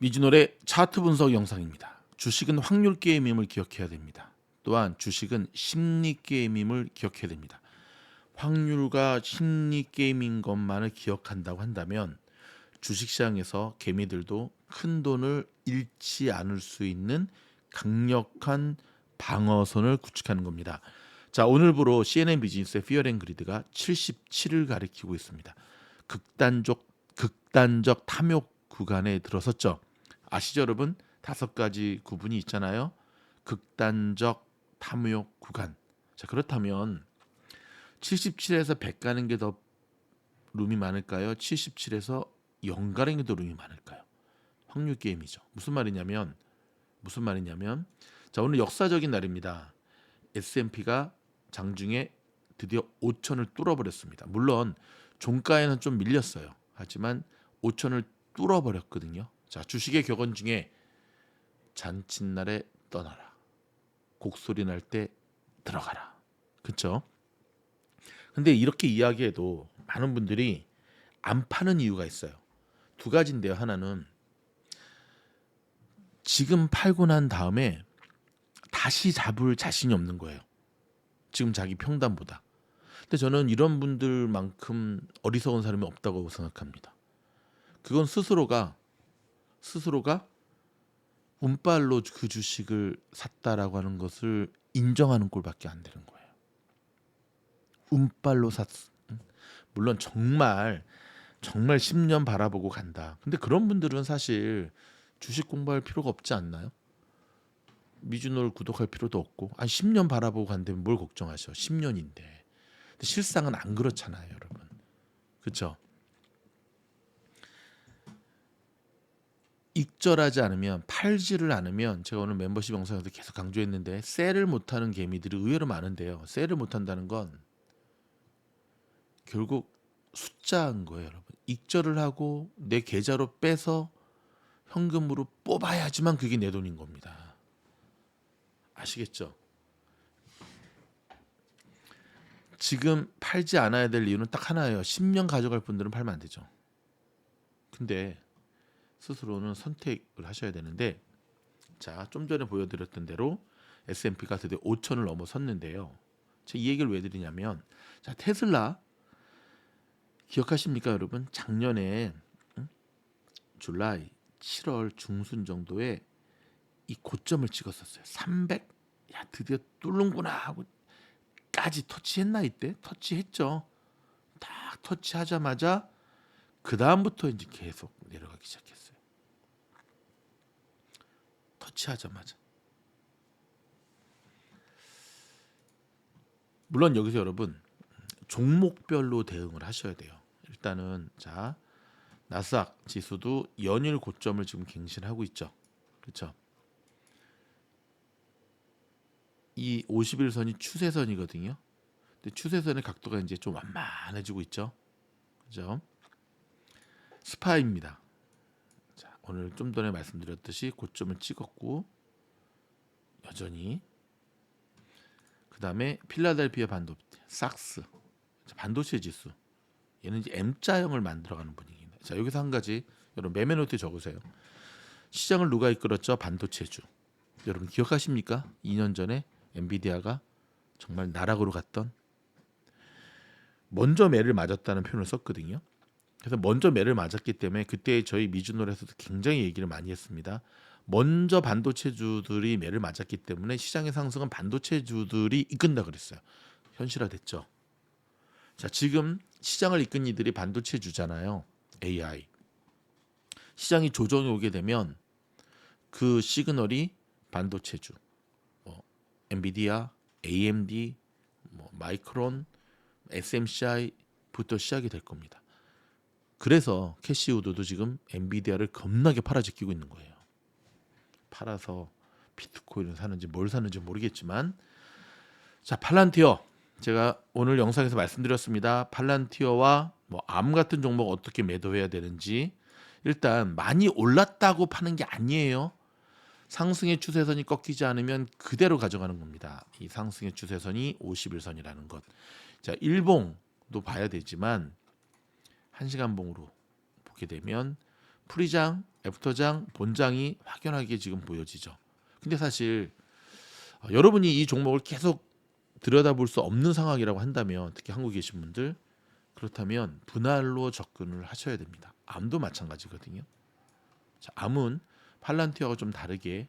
미주노래 차트 분석 영상입니다. 주식은 확률 게임임을 기억해야 됩니다. 또한 주식은 심리 게임임을 기억해야 됩니다. 확률과 심리 게임인 것만을 기억한다고 한다면 주식시장에서 개미들도 큰 돈을 잃지 않을 수 있는 강력한 방어선을 구축하는 겁니다. 자 오늘부로 CNN 비즈니스의 피어랭 그리드가 77을 가리키고 있습니다. 극단적 극단적 탐욕 구간에 들어섰죠. 아시죠, 여러분? 다섯 가지 구분이 있잖아요. 극단적 탐욕 구간. 자 그렇다면 77에서 100 가는 게 더 룸이 많을까요? 77에서 0 가는 게 더 룸이 많을까요? 확률 게임이죠. 무슨 말이냐면 무슨 말이냐면 자 오늘 역사적인 날입니다. S&P가 장중에 드디어 5천을 뚫어버렸습니다. 물론 종가에는 좀 밀렸어요. 하지만 5천을 뚫어버렸거든요. 자 주식의 격언 중에 잔칫날에 떠나라. 곡소리 날 때 들어가라. 그쵸? 근데 이렇게 이야기해도 많은 분들이 안 파는 이유가 있어요. 두 가지인데요. 하나는 지금 팔고 난 다음에 다시 잡을 자신이 없는 거예요. 지금 자기 평단보다. 근데 저는 이런 분들만큼 어리석은 사람이 없다고 생각합니다. 그건 스스로가 스스로가 운빨로 그 주식을 샀다라고 하는 것을 인정하는 꼴밖에 안 되는 거예요. 운빨로 샀. 응? 물론 정말 정말 10년 바라보고 간다. 근데 그런 분들은 사실 주식 공부할 필요가 없지 않나요? 미주노를 구독할 필요도 없고 아 10년 바라보고 간다면 뭘 걱정하셔? 10년인데. 근데 실상은 안 그렇잖아요, 여러분. 그렇죠? 익절하지 않으면 팔지를 않으면 제가 오늘 멤버십 영상에서 계속 강조했는데 셀을 못하는 개미들이 의외로 많은데요. 셀을 못한다는 건 결국 숫자인 거예요, 여러분. 익절을 하고 내 계좌로 빼서 현금으로 뽑아야지만 그게 내 돈인 겁니다. 아시겠죠? 지금 팔지 않아야 될 이유는 딱 하나예요. 10년 가져갈 분들은 팔면 안 되죠. 근데 스스로는 선택을 하셔야 되는데 자, 좀 전에 보여드렸던 대로 S&P가 드디어 5천을 넘어섰는데요. 제가 이 얘기를 왜 드리냐면 자, 테슬라 기억하십니까, 여러분? 작년에 응? 줄라이 7월 중순 정도에 이 고점을 찍었었어요. 300. 야, 드디어 뚫는구나 하고 까지 터치했나 이때? 터치했죠. 딱 터치하자마자 그 다음부터 이제 계속 내려가기 시작했어요. 터치하자마자. 물론 여기서 여러분 종목별로 대응을 하셔야 돼요. 일단은 자 나스닥 지수도 연일 고점을 지금 갱신하고 있죠. 그렇죠? 이 51선이 추세선이거든요. 근데 추세선의 각도가 이제 좀 완만해지고 있죠. 그죠? 스파입니다. 자, 오늘 좀 전에 말씀드렸듯이 고점을 찍었고 여전히 그 다음에 필라델피아 반도체, 삭스, 자, 반도체 지수. 얘는 이제 M자형을 만들어가는 분위기입니다. 자, 여기서 한 가지 여러분 매매 노트 적으세요. 시장을 누가 이끌었죠? 반도체주. 여러분 기억하십니까? 2년 전에 엔비디아가 정말 나락으로 갔던 먼저 매를 맞았다는 표현을 썼거든요. 그래서 먼저 매를 맞았기 때문에 그때 저희 미주노에서도 굉장히 얘기를 많이 했습니다. 먼저 반도체주들이 매를 맞았기 때문에 시장의 상승은 반도체주들이 이끈다 그랬어요. 현실화됐죠. 자, 지금 시장을 이끈 이들이 반도체주잖아요. AI. 시장이 조정이 오게 되면 그 시그널이 반도체주, 뭐 엔비디아, AMD, 뭐 마이크론, SMCI부터 시작이 될 겁니다. 그래서 캐시우드도 지금 엔비디아를 겁나게 팔아 제끼고 있는 거예요. 팔아서 비트코인을 사는지 뭘 사는지 모르겠지만 자 팔란티어 제가 오늘 영상에서 말씀드렸습니다. 팔란티어와 뭐 암 같은 종목 어떻게 매도해야 되는지 일단 많이 올랐다고 파는 게 아니에요. 상승의 추세선이 꺾이지 않으면 그대로 가져가는 겁니다. 이 상승의 추세선이 51선이라는 것. 자, 일봉도 봐야 되지만 한 시간 봉으로 보게 되면 프리장 애프터장 본장이 확연하게 지금 보여지죠. 근데 사실 어, 여러분이 이 종목을 계속 들여다볼 수 없는 상황이라고 한다면 특히 한국에 계신 분들 그렇다면 분할로 접근을 하셔야 됩니다. 암도 마찬가지거든요. 자, 암은 팔란티어가 좀 다르게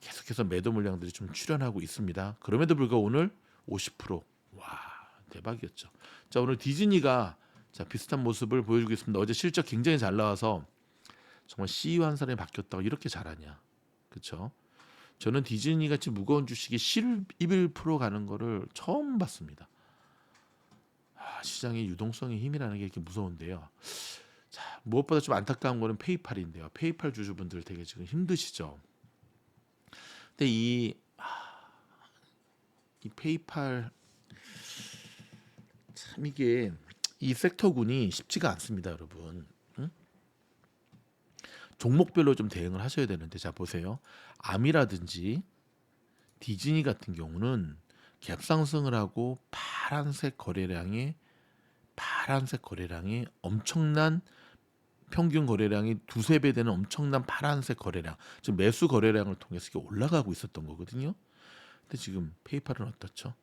계속해서 매도 물량들이 좀 출현하고 있습니다. 그럼에도 불구하고 오늘 50%와 대박이었죠. 자 오늘 디즈니가 자 비슷한 모습을 보여주고 있습니다. 어제 실적 굉장히 잘 나와서 정말 CEO 한 사람이 바뀌었다고 이렇게 잘하냐, 그렇죠? 저는 디즈니 같이 무거운 주식이 11% 가는 거를 처음 봤습니다. 아, 시장의 유동성의 힘이라는 게 이렇게 무서운데요. 자, 무엇보다 좀 안타까운 거는 페이팔인데요. 페이팔 주주분들 되게 지금 힘드시죠. 근데 이, 아, 이 페이팔 참 이게 이 섹터군이 쉽지가 않습니다, 여러분. 응? 종목별로 좀 대응을 하셔야 되는데 자 보세요. 암이라든지 디즈니 같은 경우는 갭 상승을 하고 파란색 거래량이 파란색 거래량이 엄청난 평균 거래량이 두세 배 되는 엄청난 파란색 거래량, 즉 매수 거래량을 통해서 이게 올라가고 있었던 거거든요. 근데 지금 페이팔은 어떻죠?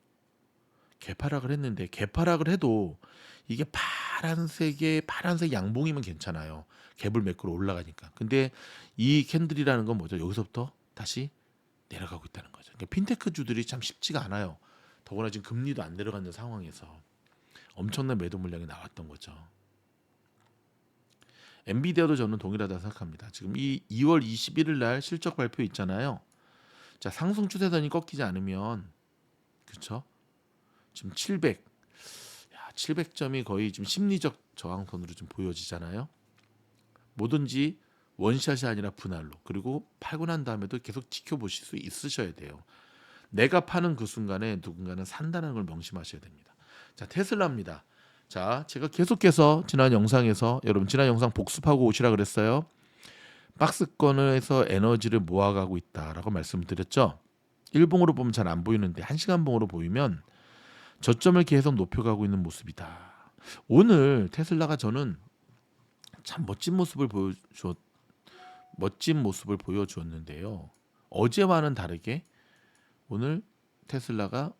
개파락을 했는데 개파락을 해도 이게 파란색의 파란색 양봉이면 괜찮아요. 갭을 매크로 올라가니까. 근데 이 캔들이라는 건 뭐죠? 여기서부터 다시 내려가고 있다는 거죠. 그러니까 핀테크 주들이 참 쉽지가 않아요. 더구나 지금 금리도 안 내려가는 상황에서 엄청난 매도 물량이 나왔던 거죠. 엔비디아도 저는 동일하다 고 생각합니다. 지금 이 2월 21일 날 실적 발표 있잖아요. 자 상승 추세선이 꺾이지 않으면 그렇죠? 지금 700, 야 700점이 거의 지금 심리적 저항선으로 좀 보여지잖아요. 뭐든지 원샷이 아니라 분할로 그리고 팔고 난 다음에도 계속 지켜보실 수 있으셔야 돼요. 내가 파는 그 순간에 누군가는 산다는 걸 명심하셔야 됩니다. 자 테슬라입니다. 자 제가 계속해서 지난 영상에서 여러분 지난 영상 복습하고 오시라 그랬어요. 박스권에서 에너지를 모아가고 있다라고 말씀드렸죠. 일봉으로 보면 잘 안 보이는데 한 시간 봉으로 보이면 저점을 계속 높여가고 있는 모습이다. 오늘 테슬라가 저는 참 멋진 모습을 보여주었 멋진 모습을 보여주었는데요. 어제와는 다르게 오늘 테슬라가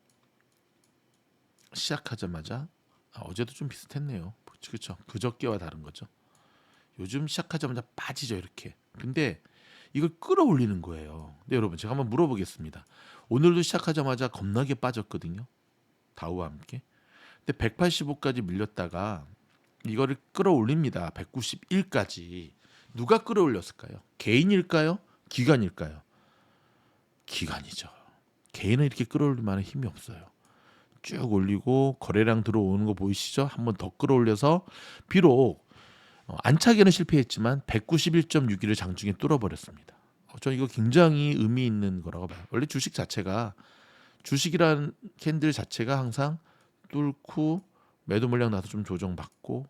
시작하자마자 아, 어제도 좀 비슷했네요. 그렇죠. 그저께와 다른 거죠. 요즘 시작하자마자 빠지죠 이렇게. 근데 이걸 끌어올리는 거예요. 근데 여러분 제가 한번 물어보겠습니다. 오늘도 시작하자마자 겁나게 빠졌거든요. 다우와 함께. 근데 185까지 밀렸다가 이거를 끌어올립니다. 191까지. 누가 끌어올렸을까요? 개인일까요? 기관일까요? 기관이죠. 개인은 이렇게 끌어올릴 만한 힘이 없어요. 쭉 올리고 거래량 들어오는 거 보이시죠? 한번 더 끌어올려서 비록 어, 안착에는 실패했지만 191.61을 장중에 뚫어버렸습니다. 어, 저는 이거 굉장히 의미 있는 거라고 봐요. 원래 주식 자체가 주식이란 캔들 자체가 항상 뚫고 매도 물량 나서 좀 조정받고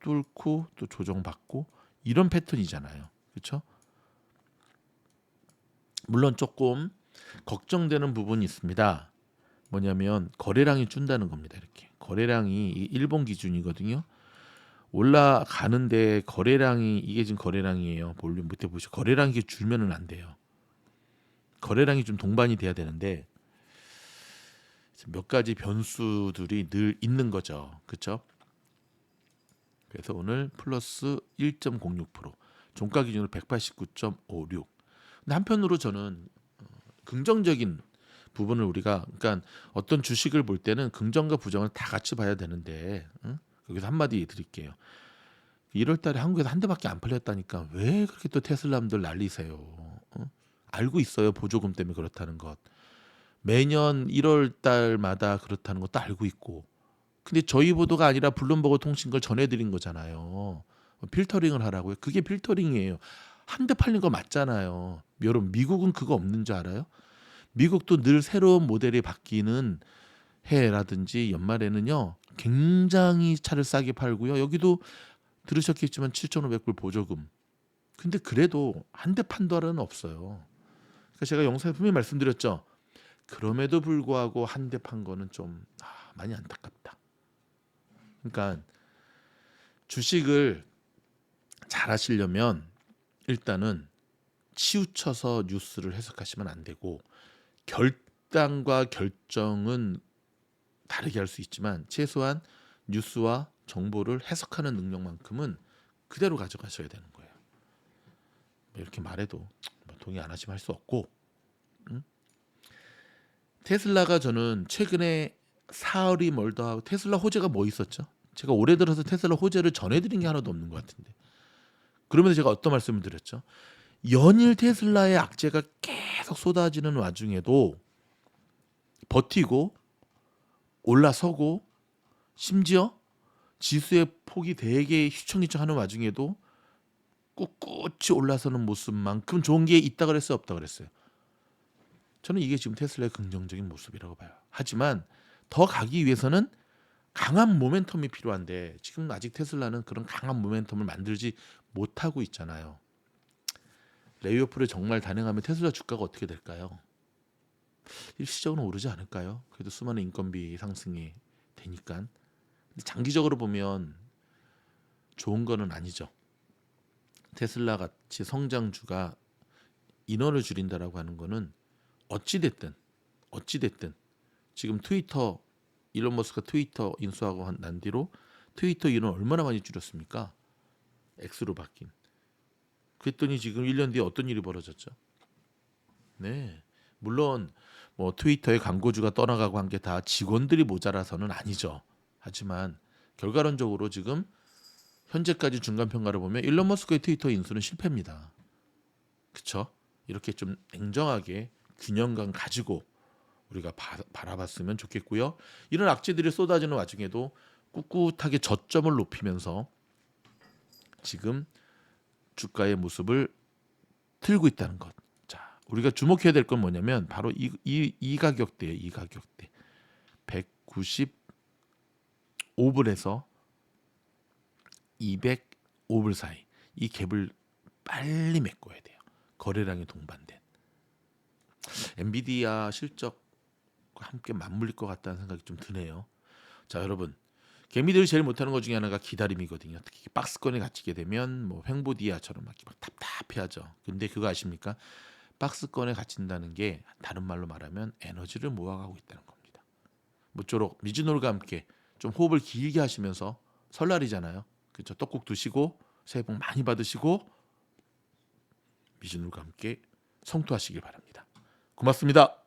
뚫고 또 조정받고 이런 패턴이잖아요. 그렇죠? 물론 조금 걱정되는 부분이 있습니다. 뭐냐면 거래량이 준다는 겁니다. 이렇게 거래량이 일본 기준이거든요. 올라가는데 거래량이 이게 지금 거래량이에요. 볼륨 밑에 보시죠. 거래량이 줄면은 안 돼요. 거래량이 좀 동반이 돼야 되는데 몇 가지 변수들이 늘 있는 거죠. 그렇죠? 그래서 오늘 플러스 1.06% 종가 기준으로 189.56. 근데 한편으로 저는 어, 긍정적인 부분을 우리가 그러니까 어떤 주식을 볼 때는 긍정과 부정을 다 같이 봐야 되는데 응? 여기서 한마디 드릴게요. 1월 달에 한국에서 한 대밖에 안 팔렸다니까 왜 그렇게 또 테슬라람들 난리세요. 어? 알고 있어요. 보조금 때문에 그렇다는 것. 매년 1월 달마다 그렇다는 것도 알고 있고. 근데 저희 보도가 아니라 블룸버그 통신 걸 전해드린 거잖아요. 필터링을 하라고요. 그게 필터링이에요. 한 대 팔린 거 맞잖아요. 여러분 미국은 그거 없는 줄 알아요? 미국도 늘 새로운 모델이 바뀌는 해라든지 연말에는요 굉장히 차를 싸게 팔고요. 여기도 들으셨겠지만 7,500불 보조금. 근데 그래도 한 대 판도하는 없어요. 그러니까 제가 영상에 분명히 말씀드렸죠. 그럼에도 불구하고 한 대 판 거는 좀 아, 많이 안타깝다. 그러니까 주식을 잘 하시려면 일단은 치우쳐서 뉴스를 해석하시면 안 되고 결단과 결정은 다르게 할 수 있지만 최소한 뉴스와 정보를 해석하는 능력만큼은 그대로 가져가셔야 되는 거예요. 뭐 이렇게 말해도 뭐 동의 안 하시면 할 수 없고 응? 테슬라가 저는 최근에 사흘이 멀더 하고 테슬라 호재가 뭐 있었죠? 제가 올해 들어서 테슬라 호재를 전해드린 게 하나도 없는 것 같은데 그러면서 제가 어떤 말씀을 드렸죠? 연일 테슬라의 악재가 계속 쏟아지는 와중에도 버티고 올라서고 심지어 지수의 폭이 되게 휘청휘청하는 와중에도 꿋꿋이 올라서는 모습만큼 좋은 게 있다 그랬어요, 없다 그랬어요. 저는 이게 지금 테슬라의 긍정적인 모습이라고 봐요. 하지만 더 가기 위해서는 강한 모멘텀이 필요한데 지금 아직 테슬라는 그런 강한 모멘텀을 만들지 못하고 있잖아요. 레이오프를 정말 단행하면 테슬라 주가가 어떻게 될까요? 일시적으로 오르지 않을까요? 그래도 수많은 인건비 상승이 되니까. 장기적으로 보면 좋은 거는 아니죠. 테슬라 같이 성장주가 인원을 줄인다라고 하는 거는 어찌 됐든 어찌 됐든 지금 트위터 일론 머스크가 트위터 인수하고 한- 난 뒤로 트위터 인원 얼마나 많이 줄였습니까? X로 바뀐. 그랬더니 지금 1년 뒤에 어떤 일이 벌어졌죠? 네. 물론 뭐 트위터의 광고주가 떠나가고 한 게 다 직원들이 모자라서는 아니죠. 하지만 결과론적으로 지금 현재까지 중간 평가를 보면 일론 머스크의 트위터 인수는 실패입니다. 그쵸? 이렇게 좀 냉정하게 균형감 가지고 우리가 바, 바라봤으면 좋겠고요. 이런 악재들이 쏟아지는 와중에도 꿋꿋하게 저점을 높이면서 지금 주가의 모습을 틀고 있다는 것. 자, 우리가 주목해야 될 건 뭐냐면 바로 이, 이, 이 가격대에 이 가격대 195불에서 205불 사이 이 갭을 빨리 메꿔야 돼요. 거래량이 동반된 엔비디아 실적과 함께 맞물릴 것 같다는 생각이 좀 드네요. 자, 여러분 개미들이 제일 못하는 것 중에 하나가 기다림이거든요. 특히 박스권에 갇히게 되면 뭐 횡보디아처럼 막, 막 답답해하죠. 근데 그거 아십니까? 박스권에 갇힌다는 게 다른 말로 말하면 에너지를 모아가고 있다는 겁니다. 모쪼록 미즈놀과 함께 좀 호흡을 길게 하시면서 설날이잖아요. 그렇죠? 떡국 드시고 새해 복 많이 받으시고 미즈놀과 함께 성투하시길 바랍니다. 고맙습니다.